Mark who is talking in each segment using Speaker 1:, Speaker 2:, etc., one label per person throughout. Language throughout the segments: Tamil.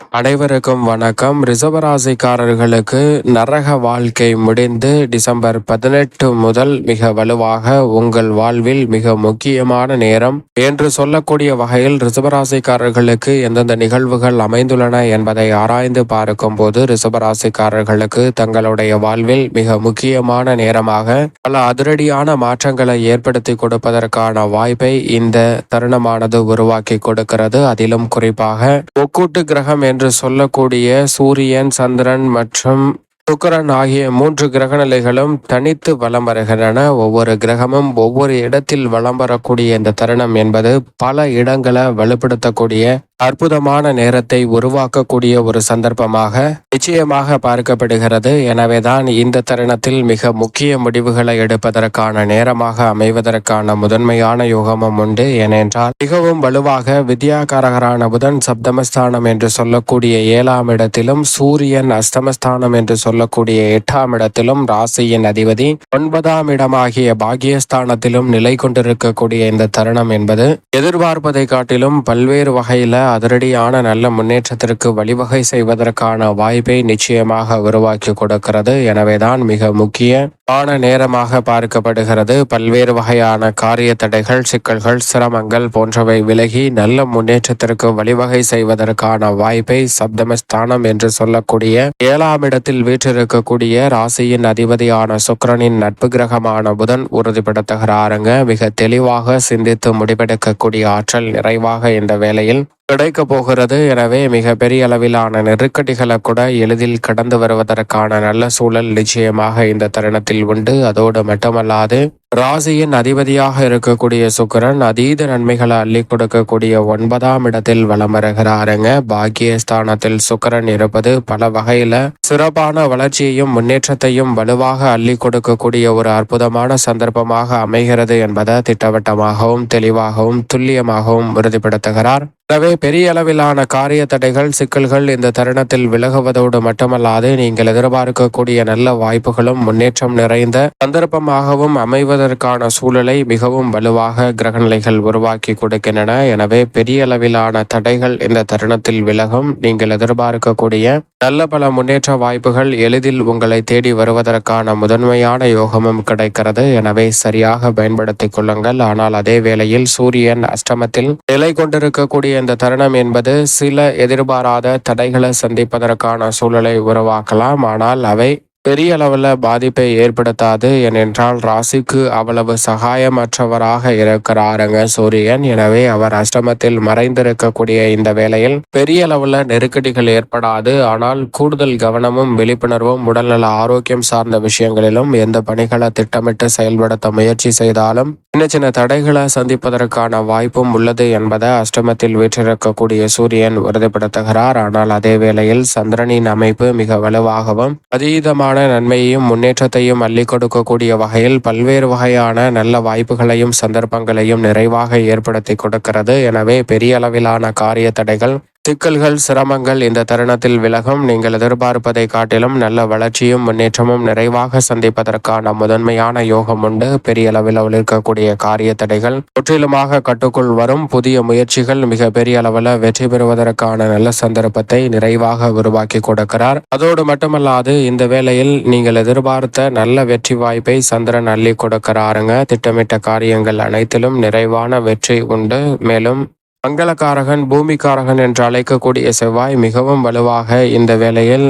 Speaker 1: அனைவருக்கும் வணக்கம். ரிசர்வராசிக்காரர்களுக்கு நரக வாழ்க்கை முடிந்து டிசம்பர் பதினெட்டு முதல் மிக வலுவாக உங்கள் வாழ்வில் மிக முக்கியமான நேரம். என்று சொல்லக்கூடிய வகையில் ரிசவராசிக்காரர்களுக்கு எந்தெந்த நிகழ்வுகள் அமைந்துள்ளன என்பதை ஆராய்ந்து பார்க்கும் போது ரிசர்வராசிக்காரர்களுக்கு தங்களுடைய வாழ்வில் மிக முக்கியமான நேரமாக பல அதிரடியான மாற்றங்களை ஏற்படுத்தி கொடுப்பதற்கான வாய்ப்பை இந்த தருணமானது உருவாக்கி கொடுக்கிறது. அதிலும் குறிப்பாக முக்கூட்டு கிரகம் என்று சொல்லக்கூடிய சூரியன் சந்திரன் மற்றும் சுக்கரன் ஆகிய மூன்று கிரகநிலைகளும் தனித்து வலம் வருகின்றன. ஒவ்வொரு கிரகமும் ஒவ்வொரு இடத்தில் வலம் வரக்கூடிய இந்த தருணம் என்பது பல இடங்களை வலுப்படுத்தக்கூடிய அற்புதமான நேரத்தை உருவாக்கக்கூடிய ஒரு சந்தர்ப்பமாக நிச்சயமாக பார்க்கப்படுகிறது. எனவேதான் இந்த தருணத்தில் மிக முக்கிய முடிவுகளை எடுப்பதற்கான நேரமாக அமைவதற்கான முதன்மையான யோகமும் உண்டு. ஏனென்றால் மிகவும் வலுவாக வித்யாகாரகரான புதன் சப்தமஸ்தானம் என்று சொல்லக்கூடிய ஏழாம் இடத்திலும் சூரியன் அஸ்தமஸ்தானம் என்று சொல்லக்கூடிய எட்டாம் இடத்திலும் ராசியின் அதிபதி ஒன்பதாம் இடமாகிய பாகியஸ்தானத்திலும் நிலை கொண்டிருக்கக்கூடிய இந்த தருணம் என்பது எதிர்பார்ப்பதை காட்டிலும் பல்வேறு வகையில அதிரடியான நல்ல முன்னேற்றத்திற்கு வழிவகை செய்வதற்கான வாய்ப்பை நிச்சயமாக உருவாக்கி கொடுக்கிறது. எனவேதான் மிக முக்கியமான நேரமாக பார்க்கப்படுகிறது. பல்வேறு வகையான காரிய தடைகள் சிக்கல்கள் சிரமங்கள் போன்றவை விலகி நல்ல முன்னேற்றத்திற்கு வழிவகை செய்வதற்கான வாய்ப்பை சப்தமஸ்தானம் என்று சொல்லக்கூடிய ஏழாம் இடத்தில் வீற்றிருக்கக்கூடிய ராசியின் அதிபதியான சுக்கரனின் நட்பு கிரகமான புதன் உறுதிப்படுத்துகிறாருங்க. மிக தெளிவாக சிந்தித்து முடிவெடுக்கக்கூடிய ஆற்றல் நிறைவாக இந்த வேளையில் கிடைக்க போகிறது. எனவே மிக பெரிய அளவிலான நெருக்கடிகளை கூட எளிதில் கடந்து வருவதற்கான நல்ல சூழல் நிச்சயமாக இந்த தருணத்தில் உண்டு. அதோடு மட்டுமல்லாது ராசியின் அதிபதியாக இருக்கக்கூடிய சுக்கிரன் அதீத நன்மைகளை அள்ளி கொடுக்கக்கூடிய ஒன்பதாம் இடத்தில் வலம் வருகிறாருங்க. பாக்கியஸ்தானத்தில் சுக்கரன் இருப்பது பல வகையில சிறப்பான வளர்ச்சியையும் முன்னேற்றத்தையும் வலுவாக அள்ளி கொடுக்கக்கூடிய ஒரு அற்புதமான சந்தர்ப்பமாக அமைகிறது என்பதை திட்டவட்டமாகவும் தெளிவாகவும் துல்லியமாகவும் உறுதிப்படுத்துகிறார். எனவே பெரிய அளவிலான காரிய தடைகள் சிக்கல்கள் இந்த தருணத்தில் விலகுவதோடு மட்டுமல்லாது நீங்கள் எதிர்பார்க்கக்கூடிய நல்ல வாய்ப்புகளும் முன்னேற்றம் நிறைந்த சந்தர்ப்பமாகவும் அமைவதற்கான சூழலை மிகவும் வலுவாக கிரகநிலைகள் உருவாக்கி கொடுக்கின்றன. எனவே பெரிய அளவிலான தடைகள் இந்த தருணத்தில் விலகும். நீங்கள் எதிர்பார்க்கக்கூடிய நல்ல பல முன்னேற்ற வாய்ப்புகள் எளிதில் உங்களை தேடி வருவதற்கான முதன்மையான யோகமும் கிடைக்கிறது. எனவே சரியாக பயன்படுத்திக் கொள்ளுங்கள். ஆனால் அதே வேளையில் சூரியன் அஷ்டமத்தில் நிலை கொண்டிருக்கக்கூடிய இந்த தருணம் என்பது சில எதிர்பாராத தடைகளை சந்திப்பதற்கான சூழலை உருவாக்கலாம். ஆனால் அவை பெரிய அளவில் பாதிப்பை ஏற்படுத்தாது ஏனென்றால் ராசிக்கு அவ்வளவு சகாயமற்றவராக இருக்கிறாருங்க சூரியன். எனவே அவர் அஷ்டமத்தில் மறைந்திருக்கக்கூடிய இந்த வேளையில் பெரிய அளவில் நெருக்கடிகள் ஏற்படாது. ஆனால் கூடுதல் கவனமும் விழிப்புணர்வும் உடல்நல ஆரோக்கியம் சார்ந்த விஷயங்களிலும் எந்த பணிகளை திட்டமிட்டு செயல்படுத்த முயற்சி செய்தாலும் சின்ன சின்ன தடைகளை சந்திப்பதற்கான வாய்ப்பும் உள்ளது என்பதை அஷ்டமத்தில் வீற்றிருக்கக்கூடிய சூரியன் உறுதிப்படுத்துகிறார். ஆனால் அதே வேளையில் சந்திரனின் அமைப்பு மிக வலுவாகவும் அதீதமான நன்மையையும் முன்னேற்றத்தையும் அள்ளி கொடுக்கக்கூடிய வகையில் பல்வேறு வகையான நல்ல வாய்ப்புகளையும் சந்தர்ப்பங்களையும் நிறைவாக ஏற்படுத்தி கொடுக்கிறது. எனவே பெரிய அளவிலான காரிய தடைகள் சிக்கல்கள் சிரமங்கள் இந்த தருணத்தில் விலகும். நீங்கள் எதிர்பார்ப்பதை காட்டிலும் நல்ல வளர்ச்சியும் முன்னேற்றமும் நிறைவாக சந்திப்பதற்கான முதன்மையான யோகம் உண்டு. பெரிய அளவில் இருக்கக்கூடிய காரிய தடைகள் முற்றிலுமாக கட்டுக்குள் வரும். புதிய முயற்சிகள் மிக பெரிய அளவில் வெற்றி பெறுவதற்கான நல்ல சந்தர்ப்பத்தை நிறைவாக உருவாக்கி கொடுக்கிறார். அதோடு மட்டுமல்லாது இந்த வேளையில் நீங்கள் எதிர்பார்த்த நல்ல வெற்றி வாய்ப்பை சந்திரன் அள்ளி கொடுக்கிறாருங்க. திட்டமிட்ட காரியங்கள் அனைத்திலும் நிறைவான வெற்றி உண்டு. மேலும் மங்களகாரகன் பூமிக்காரகன் என்று அழைக்கக்கூடிய செவ்வாய் மிகவும் வலுவாக இந்த வேளையில்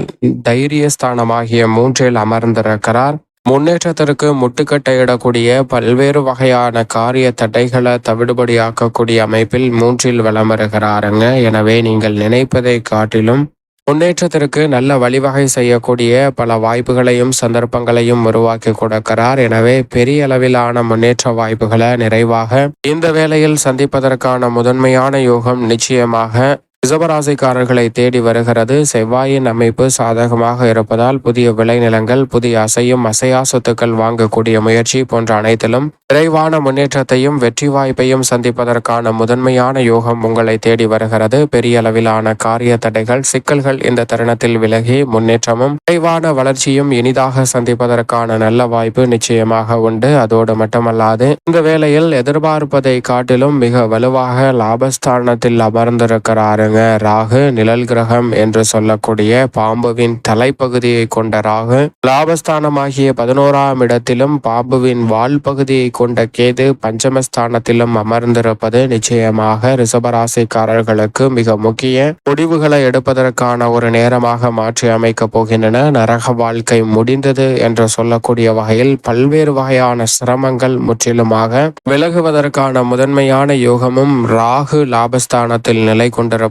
Speaker 1: தைரியஸ்தானமாகிய மூன்றில் அமர்ந்திருக்கிறார். முன்னேற்றத்திற்கு முட்டுக்கட்டையிடக்கூடிய பல்வேறு வகையான காரிய தடைகளை தவிடுபடியாக்கக்கூடிய அமைப்பில் மூன்றில் வலம் வருகிறாருங்க. எனவே நீங்கள் நினைப்பதை காட்டிலும் முன்னேற்றத்திற்கு நல்ல வழிவகை செய்யக்கூடிய பல வாய்ப்புகளையும் சந்தர்ப்பங்களையும் உருவாக்கி கொடுக்கிறார். எனவே பெரிய அளவிலான முன்னேற்ற வாய்ப்புகளை நிறைவாக இந்த வேளையில் சந்திப்பதற்கான முதன்மையான யோகம் நிச்சயமாக ரிசபராசிக்காரர்களை தேடி வருகிறது. செவ்வாயின் அமைப்பு சாதகமாக இருப்பதால் புதிய விளைநிலங்கள் புதிய அசையும் அசையா சொத்துக்கள் வாங்கக்கூடிய முயற்சி போன்ற அனைத்திலும் விரைவான முன்னேற்றத்தையும் வெற்றி வாய்ப்பையும் சந்திப்பதற்கான முதன்மையான யோகம் உங்களை தேடி வருகிறது. பெரிய அளவிலான காரிய தடைகள் சிக்கல்கள் இந்த தருணத்தில் விலகி முன்னேற்றமும் விரைவான வளர்ச்சியும் இனிதாக சந்திப்பதற்கான நல்ல வாய்ப்பு நிச்சயமாக உண்டு. அதோடு மட்டுமல்லாது இந்த வேளையில் எதிர்பார்ப்பதை காட்டிலும் மிக வலுவாக லாபஸ்தானத்தில் அமர்ந்திருக்கிறாருங்க. ராகு நிழல் கிரகம் என்று சொல்லக்கூடிய பாம்புவின் தலைப்பகுதியை கொண்ட ராகு லாபஸ்தானமாகிய பதினோராம் இடத்திலும் பாம்புவின் வால் பகுதியை கொண்ட கேது பஞ்சமஸ்தானத்திலும் அமர்ந்திருப்பது நிச்சயமாக ரிசபராசிக்காரர்களுக்கு மிக முக்கிய முடிவுகளை எடுப்பதற்கான ஒரு நேரமாக மாற்றி அமைக்கப் போகின்றன. நரக வாழ்க்கை முடிந்தது என்று சொல்லக்கூடிய வகையில் பல்வேறு வகையான சிரமங்கள் முற்றிலுமாக விலகுவதற்கான முதன்மையான யோகமும் ராகு லாபஸ்தானத்தில் நிலை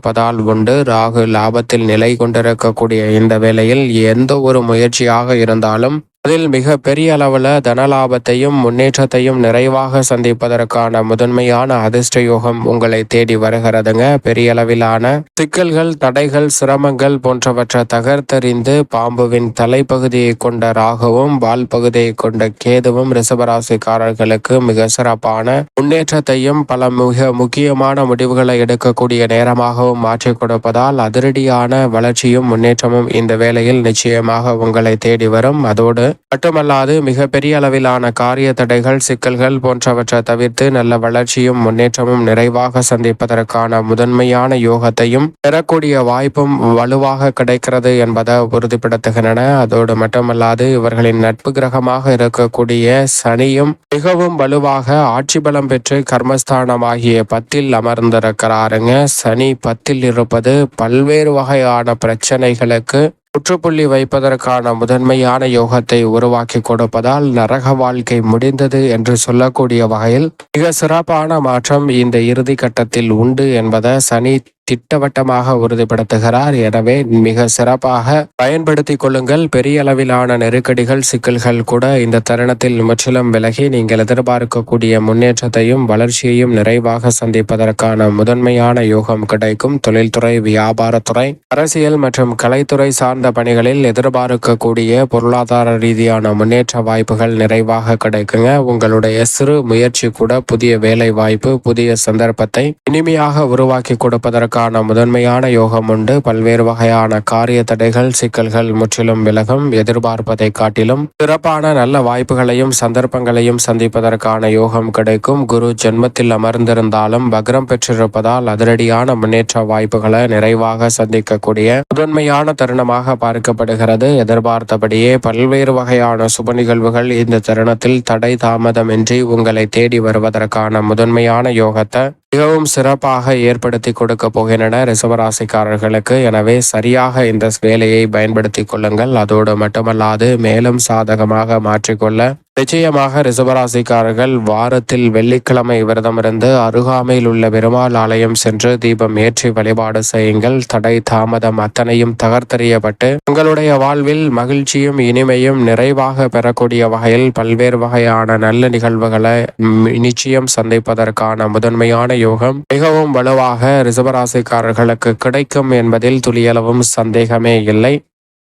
Speaker 1: இருப்பதால் உண்டு ராகு லாபத்தில் நிலை கொண்டிருக்கக்கூடிய இந்த வேளையில் எந்த ஒரு முயற்சியாக இருந்தாலும் அதில் மிக பெரிய அளவில் தனலாபத்தையும் முன்னேற்றத்தையும் நிறைவாக சந்திப்பதற்கான முதன்மையான அதிர்ஷ்ட யோகம் உங்களை தேடி வருகிறதுங்க. பெரிய அளவிலான சிக்கல்கள் தடைகள் சிரமங்கள் போன்றவற்றை தகர்த்தறிந்து பாம்புவின் தலைப்பகுதியை கொண்ட ராகவும் வால் பகுதியை கொண்ட கேதுவும் ரிசபராசிக்காரர்களுக்கு மிக சிறப்பான முன்னேற்றத்தையும் பல மிக முக்கியமான முடிவுகளை எடுக்கக்கூடிய நேரமாகவும் மாற்றிக் கொடுப்பதால் அதிரடியான வளர்ச்சியும் முன்னேற்றமும் இந்த வேளையில் நிச்சயமாக உங்களை தேடி வரும். அதோடு மட்டுமல்லாது மிகப்பெரிய அளவிலான காரிய தடைகள் சிக்கல்கள் போன்றவற்றை தவிர்த்து நல்ல வளர்ச்சியும் முன்னேற்றமும் நிறைவாக சந்திப்பதற்கான முதன்மையான யோகத்தையும் பெறக்கூடிய வாய்ப்பும் வலுவாக கிடைக்கிறது என்பதை உறுதிப்படுத்துகின்றன. அதோடு மட்டுமல்லாது இவர்களின் நட்பு கிரகமாக இருக்கக்கூடிய சனியும் மிகவும் வலுவாக ஆட்சி பலம் பெற்று கர்மஸ்தானமாகிய பத்தில் அமர்ந்திருக்கிறாருங்க. சனி பத்தில் இருப்பது பல்வேறு வகையான பிரச்சனைகளுக்கு முற்றுப்புள்ளி வைப்பதற்கான முதன்மையான யோகத்தை உருவாக்கி கொடுப்பதால் நரக வாழ்க்கை முடிந்தது என்று சொல்லக்கூடிய வகையில் மிக சிறப்பான மாற்றம் இந்த இறுதி கட்டத்தில் உண்டு என்பதை சனி திட்டவட்டமாக உறுதிப்படுத்துகிறார். எனவே மிக சிறப்பாக பயன்படுத்தி கொள்ளுங்கள். பெரிய அளவிலான நெருக்கடிகள் சிக்கல்கள் கூட இந்த தருணத்தில் முற்றிலும் விலகி நீங்கள் எதிர்பார்க்கக்கூடிய முன்னேற்றத்தையும் வளர்ச்சியையும் நிறைவாக சந்திப்பதற்கான முதன்மையான யோகம் கிடைக்கும். தொழில்துறை வியாபாரத்துறை அரசியல் மற்றும் கலைத்துறை சார்ந்த பணிகளில் எதிர்பார்க்கக்கூடிய பொருளாதார ரீதியான முன்னேற்ற வாய்ப்புகள் நிறைவாக கிடைக்குங்க. உங்களுடைய சிறு முயற்சி கூட புதிய வேலை வாய்ப்பு புதிய சந்தர்ப்பத்தை இனிமையாக உருவாக்கி கொடுப்பதற்கு அதற்கான முதன்மையான யோகம் உண்டு. பல்வேறு வகையான காரிய தடைகள் சிக்கல்கள் முற்றிலும் விலகும். எதிர்பார்ப்பதை காட்டிலும் சிறப்பான நல்ல வாய்ப்புகளையும் சந்தர்ப்பங்களையும் சந்திப்பதற்கான யோகம் கிடைக்கும். குரு ஜென்மத்தில் அமர்ந்திருந்தாலும் பக்ரம் பெற்றிருப்பதால் அதிரடியான முன்னேற்ற வாய்ப்புகளை நிறைவாக சந்திக்கக்கூடிய முதன்மையான தருணமாக பார்க்கப்படுகிறது. எதிர்பார்த்தபடியே பல்வேறு வகையான சுப நிகழ்வுகள் இந்த தருணத்தில் தடை தாமதமின்றி உங்களை தேடி வருவதற்கான முதன்மையான யோகத்தை மிகவும் சிறப்பாக ஏற்படுத்தி கொடுக்க போகின்றன ரிசவராசிக்காரர்களுக்கு எனவே சரியாக இந்த வேலையை பயன்படுத்தி கொள்ளுங்கள். அதோடு மட்டுமல்லாது மேலும் சாதகமாக மாற்றிக்கொள்ள நிச்சயமாக ரிசவராசிக்காரர்கள் வாரத்தில் வெள்ளிக்கிழமை விரதமிருந்து அருகாமையில் உள்ள பெருமாள் ஆலயம் சென்று தீபம் ஏற்றி வழிபாடு செய்யுங்கள். தடை தாமதம் அத்தனையும் தகர்த்தறியப்பட்டு உங்களுடைய வாழ்வில் மகிழ்ச்சியும் இனிமையும் நிறைவாக பெறக்கூடிய வகையில் பல்வேறு வகையான நல்ல நிகழ்வுகளை நிச்சயம் சந்திப்பதற்கான முதன்மையான யோகம் மிகவும் வலுவாக ரிசபராசிக்காரர்களுக்கு கிடைக்கும் என்பதில் துளியளவும் சந்தேகமே இல்லை.